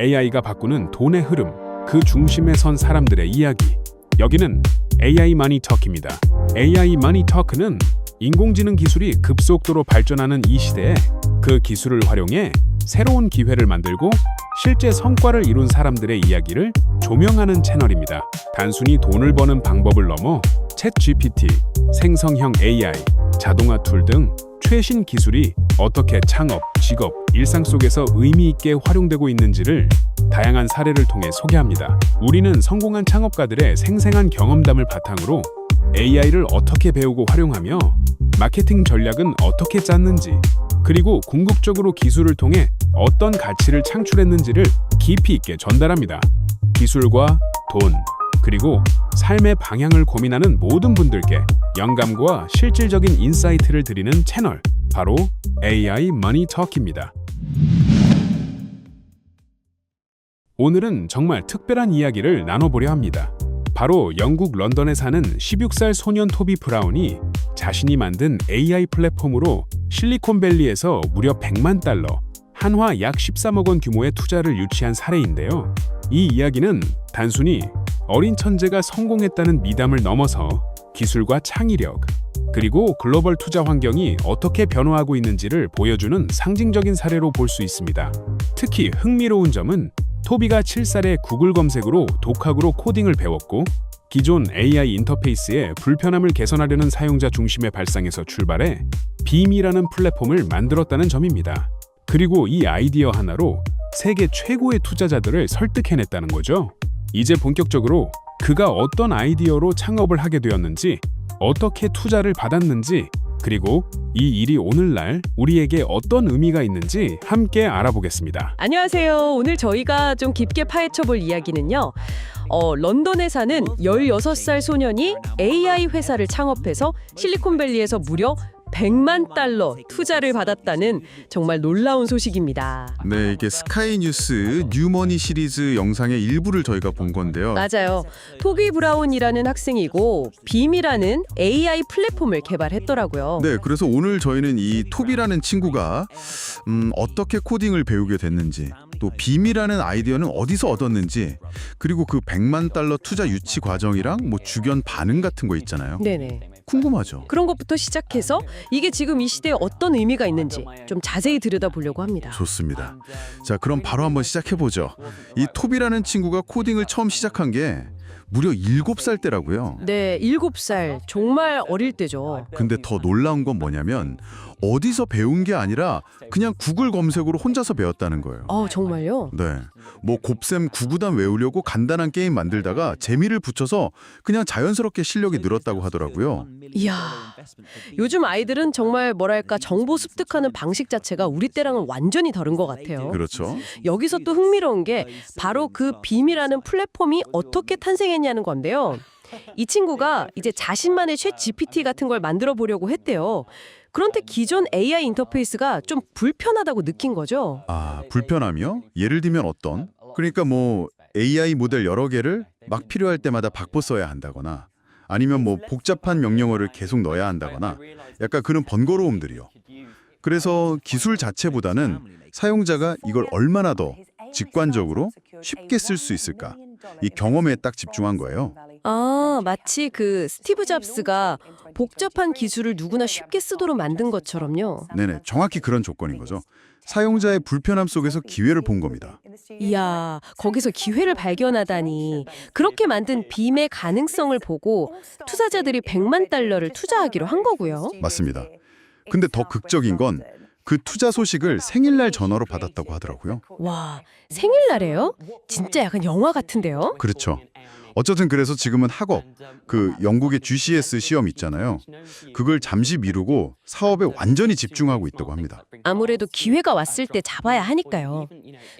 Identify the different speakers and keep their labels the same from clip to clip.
Speaker 1: AI가 바꾸는 돈의 흐름, 그 중심에 선 사람들의 이야기. 여기는 AI 마니 터크입니다. AI 마니 터크는 인공지능 기술이 급속도로 발전하는 이 시대에 그 기술을 활용해 새로운 기회를 만들고 실제 성과를 이룬 사람들의 이야기를 조명하는 채널입니다. 단순히 돈을 버는 방법을 넘어 챗 GPT, 생성형 AI, 자동화 툴 등 최신 기술이 어떻게 창업, 직업, 일상 속에서 의미 있게 활용되고 있는지를 다양한 사례를 통해 소개합니다. 우리는 성공한 창업가들의 생생한 경험담을 바탕으로 AI를 어떻게 배우고 활용하며 마케팅 전략은 어떻게 짰는지 그리고 궁극적으로 기술을 통해 어떤 가치를 창출했는지를 깊이 있게 전달합니다. 기술과 돈, 그리고 삶의 방향을 고민하는 모든 분들께 영감과 실질적인 인사이트를 드리는 채널, 바로 AI Money Talk입니다. 오늘은 정말 특별한 이야기를 나눠보려 합니다. 바로 영국 런던에 사는 16살 소년 토비 브라운이 자신이 만든 AI 플랫폼으로 실리콘밸리에서 무려 100만 달러, 한화 약 13억 원 규모의 투자를 유치한 사례인데요. 이 이야기는 단순히 어린 천재가 성공했다는 미담을 넘어서 기술과 창의력, 그리고 글로벌 투자 환경이 어떻게 변화하고 있는지를 보여주는 상징적인 사례로 볼 수 있습니다. 특히 흥미로운 점은 토비가 7살에 구글 검색으로 독학으로 코딩을 배웠고 기존 AI 인터페이스의 불편함을 개선하려는 사용자 중심의 발상에서 출발해 빔이라는 플랫폼을 만들었다는 점입니다. 그리고 이 아이디어 하나로 세계 최고의 투자자들을 설득해냈다는 거죠. 이제 본격적으로 그가 어떤 아이디어로 창업을 하게 되었는지, 어떻게 투자를 받았는지, 그리고 이 일이 오늘날 우리에게 어떤 의미가 있는지 함께 알아보겠습니다.
Speaker 2: 안녕하세요. 오늘 저희가 좀 깊게 파헤쳐 볼 이야기는요. 어, 런던에 사는 16살 소년이 AI 회사를 창업해서 실리콘밸리에서 무려 100만 달러 투자를 받았다는 정말 놀라운 소식입니다.
Speaker 3: 네, 이게 스카이 뉴스 뉴머니 시리즈 영상의 일부를 저희가 본 건데요.
Speaker 2: 맞아요. 토비 브라운이라는 학생이고 빔이라는 AI 플랫폼을 개발했더라고요.
Speaker 3: 네, 그래서 오늘 저희는 이 토비라는 친구가 음, 어떻게 코딩을 배우게 됐는지, 또 빔이라는 아이디어는 어디서 얻었는지, 그리고 그 100만 달러 투자 유치 과정이랑 뭐 주변 반응 같은 거 있잖아요.
Speaker 2: 네네.
Speaker 3: 궁금하죠.
Speaker 2: 그런 것부터 시작해서 이게 지금 이 시대에 어떤 의미가 있는지 좀 자세히 들여다보려고 합니다.
Speaker 3: 좋습니다. 자, 그럼 바로 한번 시작해 보죠. 이 토비라는 친구가 코딩을 처음 시작한 게 무려 7살 때라고요.
Speaker 2: 네, 7살. 정말 어릴 때죠.
Speaker 3: 근데 더 놀라운 건 뭐냐면 어디서 배운 게 아니라 그냥 구글 검색으로 혼자서 배웠다는 거예요.
Speaker 2: 어, 정말요?
Speaker 3: 네. 뭐 곱셈 구구단 외우려고 간단한 게임 만들다가 재미를 붙여서 그냥 자연스럽게 실력이 늘었다고 하더라고요.
Speaker 2: 이야. 요즘 아이들은 정말 뭐랄까 정보 습득하는 방식 자체가 우리 때랑은 완전히 다른 것 같아요.
Speaker 3: 그렇죠.
Speaker 2: 여기서 또 흥미로운 게 바로 그 빔이라는 플랫폼이 어떻게 탄생했 냐는 건데요. 이 친구가 이제 자신만의 챗 GPT 같은 걸 만들어 보려고 했대요. 그런데 기존 AI 인터페이스가 좀 불편하다고 느낀 거죠.
Speaker 3: 아, 불편함이요? 예를 들면 어떤? 그러니까 뭐 AI 모델 여러 개를 막 필요할 때마다 바꿔 써야 한다거나 아니면 뭐 복잡한 명령어를 계속 넣어야 한다거나 약간 그런 번거로움들이요. 그래서 기술 자체보다는 사용자가 이걸 얼마나 더 직관적으로 쉽게 쓸 수 있을까? 이 경험에 딱 집중한 거예요.
Speaker 2: 아, 마치 그 스티브 잡스가 복잡한 기술을 누구나 쉽게 쓰도록 만든 것처럼요.
Speaker 3: 네네, 정확히 그런 조건인 거죠. 사용자의 불편함 속에서 기회를 본 겁니다.
Speaker 2: 이야, 거기서 기회를 발견하다니. 그렇게 만든 빔의 가능성을 보고 투자자들이 100만 달러를 투자하기로 한 거고요.
Speaker 3: 맞습니다. 근데 더 극적인 건 그 투자 소식을 생일날 전화로 받았다고 하더라고요.
Speaker 2: 와, 생일날에요? 진짜 약간 영화 같은데요?
Speaker 3: 그렇죠. 어쨌든 그래서 지금은 학업, 그 영국의 GCS 시험 있잖아요. 그걸 잠시 미루고 사업에 완전히 집중하고 있다고 합니다.
Speaker 2: 아무래도 기회가 왔을 때 잡아야 하니까요.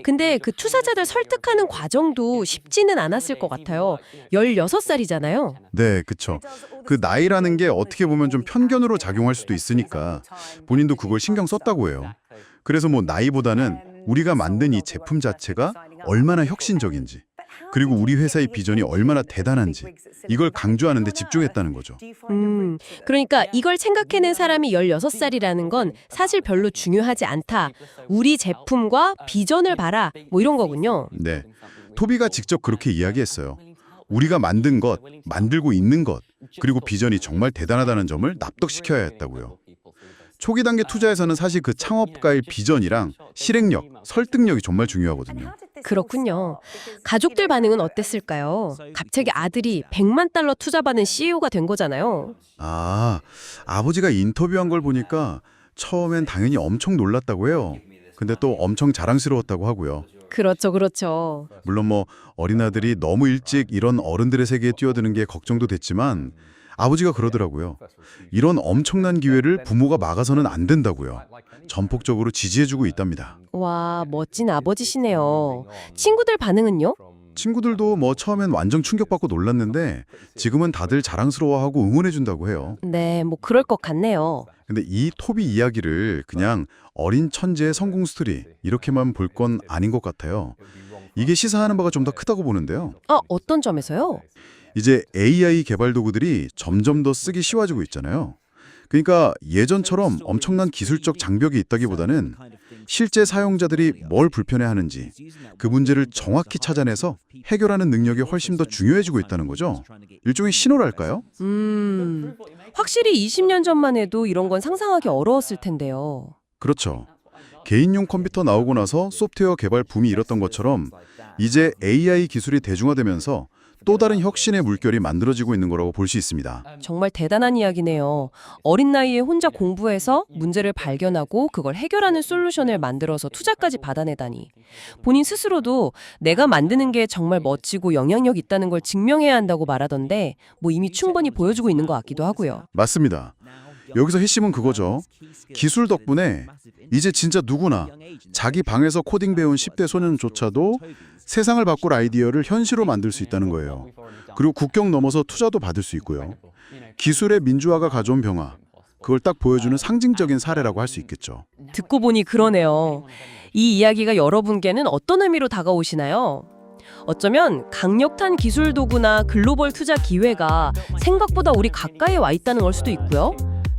Speaker 2: 근데 그 투자자들 설득하는 과정도 쉽지는 않았을 것 같아요. 16살이잖아요.
Speaker 3: 네, 그쵸. 그 나이라는 게 어떻게 보면 좀 편견으로 작용할 수도 있으니까 본인도 그걸 신경 썼다고 해요. 그래서 뭐 나이보다는 우리가 만든 이 제품 자체가 얼마나 혁신적인지 그리고 우리 회사의 비전이 얼마나 대단한지 이걸 강조하는 데 집중했다는 거죠.
Speaker 2: 음, 그러니까 이걸 생각해낸 사람이 16살이라는 건 사실 별로 중요하지 않다. 우리 제품과 비전을 봐라. 뭐 이런 거군요.
Speaker 3: 네. 토비가 직접 그렇게 이야기했어요. 우리가 만든 것, 만들고 있는 것, 그리고 비전이 정말 대단하다는 점을 납득시켜야 했다고요. 초기 단계 투자에서는 사실 그 창업가의 비전이랑 실행력, 설득력이 정말 중요하거든요.
Speaker 2: 그렇군요. 가족들 반응은 어땠을까요? 갑자기 아들이 100만 달러 투자받은 CEO가 된 거잖아요.
Speaker 3: 아, 아버지가 인터뷰한 걸 보니까 처음엔 당연히 엄청 놀랐다고 해요. 근데 또 엄청 자랑스러웠다고 하고요.
Speaker 2: 그렇죠, 그렇죠.
Speaker 3: 물론 뭐 어린아들이 너무 일찍 이런 어른들의 세계에 뛰어드는 게 걱정도 됐지만 아버지가 그러더라고요. 이런 엄청난 기회를 부모가 막아서는 안 된다고요. 전폭적으로 지지해주고 있답니다.
Speaker 2: 와, 멋진 아버지시네요. 친구들 반응은요?
Speaker 3: 친구들도 뭐 처음엔 완전 충격받고 놀랐는데 지금은 다들 자랑스러워하고 응원해준다고 해요.
Speaker 2: 네, 뭐 그럴 것 같네요.
Speaker 3: 근데 이 토비 이야기를 그냥 어린 천재의 성공 스토리 이렇게만 볼 건 아닌 것 같아요. 이게 시사하는 바가 좀 더 크다고 보는데요.
Speaker 2: 아, 어떤 점에서요?
Speaker 3: 이제 AI 개발 도구들이 점점 더 쓰기 쉬워지고 있잖아요. 그러니까 예전처럼 엄청난 기술적 장벽이 있다기보다는 실제 사용자들이 뭘 불편해하는지 그 문제를 정확히 찾아내서 해결하는 능력이 훨씬 더 중요해지고 있다는 거죠. 일종의 신호랄까요?
Speaker 2: 음, 확실히 20년 전만 해도 이런 건 상상하기 어려웠을 텐데요.
Speaker 3: 그렇죠. 개인용 컴퓨터 나오고 나서 소프트웨어 개발 붐이 일었던 것처럼 이제 AI 기술이 대중화되면서 또 다른 혁신의 물결이 만들어지고 있는 거라고 볼 수 있습니다.
Speaker 2: 정말 대단한 이야기네요. 어린 나이에 혼자 공부해서 문제를 발견하고 그걸 해결하는 솔루션을 만들어서 투자까지 받아내다니. 본인 스스로도 내가 만드는 게 정말 멋지고 영향력 있다는 걸 증명해야 한다고 말하던데 뭐 이미 충분히 보여주고 있는 것 같기도 하고요.
Speaker 3: 맞습니다. 여기서 핵심은 그거죠. 기술 덕분에 이제 진짜 누구나 자기 방에서 코딩 배운 10대 소년조차도 세상을 바꿀 아이디어를 현실로 만들 수 있다는 거예요. 그리고 국경 넘어서 투자도 받을 수 있고요. 기술의 민주화가 가져온 변화, 그걸 딱 보여주는 상징적인 사례라고 할 수 있겠죠.
Speaker 2: 듣고 보니 그러네요. 이 이야기가 여러분께는 어떤 의미로 다가오시나요? 어쩌면 강력한 기술 도구나 글로벌 투자 기회가 생각보다 우리 가까이에 와 있다는 걸 수도 있고요.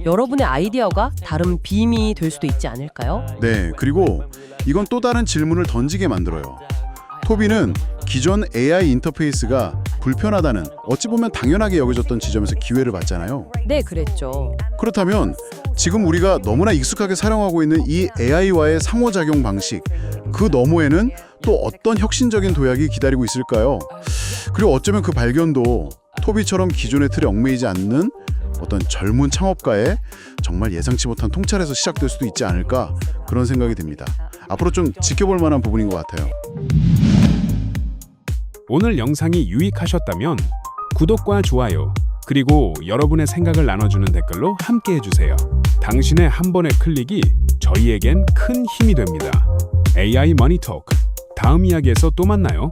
Speaker 2: 여러분의 아이디어가 다른 빔이 될 수도 있지 않을까요?
Speaker 3: 네, 그리고 이건 또 다른 질문을 던지게 만들어요. 토비는 기존 AI 인터페이스가 불편하다는 어찌 보면 당연하게 여겨졌던 지점에서 기회를 봤잖아요.
Speaker 2: 네, 그랬죠.
Speaker 3: 그렇다면 지금 우리가 너무나 익숙하게 사용하고 있는 이 AI와의 상호작용 방식 그 너머에는 또 어떤 혁신적인 도약이 기다리고 있을까요? 그리고 어쩌면 그 발견도 토비처럼 기존의 틀에 얽매이지 않는 어떤 젊은 창업가의 정말 예상치 못한 통찰에서 시작될 수도 있지 않을까 그런 생각이 듭니다. 앞으로 좀 지켜볼 만한 부분인 것 같아요.
Speaker 1: 오늘 영상이 유익하셨다면 구독과 좋아요, 그리고 여러분의 생각을 나눠주는 댓글로 함께 해주세요. 당신의 한 번의 클릭이 저희에겐 큰 힘이 됩니다. AI 머니 토크 다음 이야기에서 또 만나요.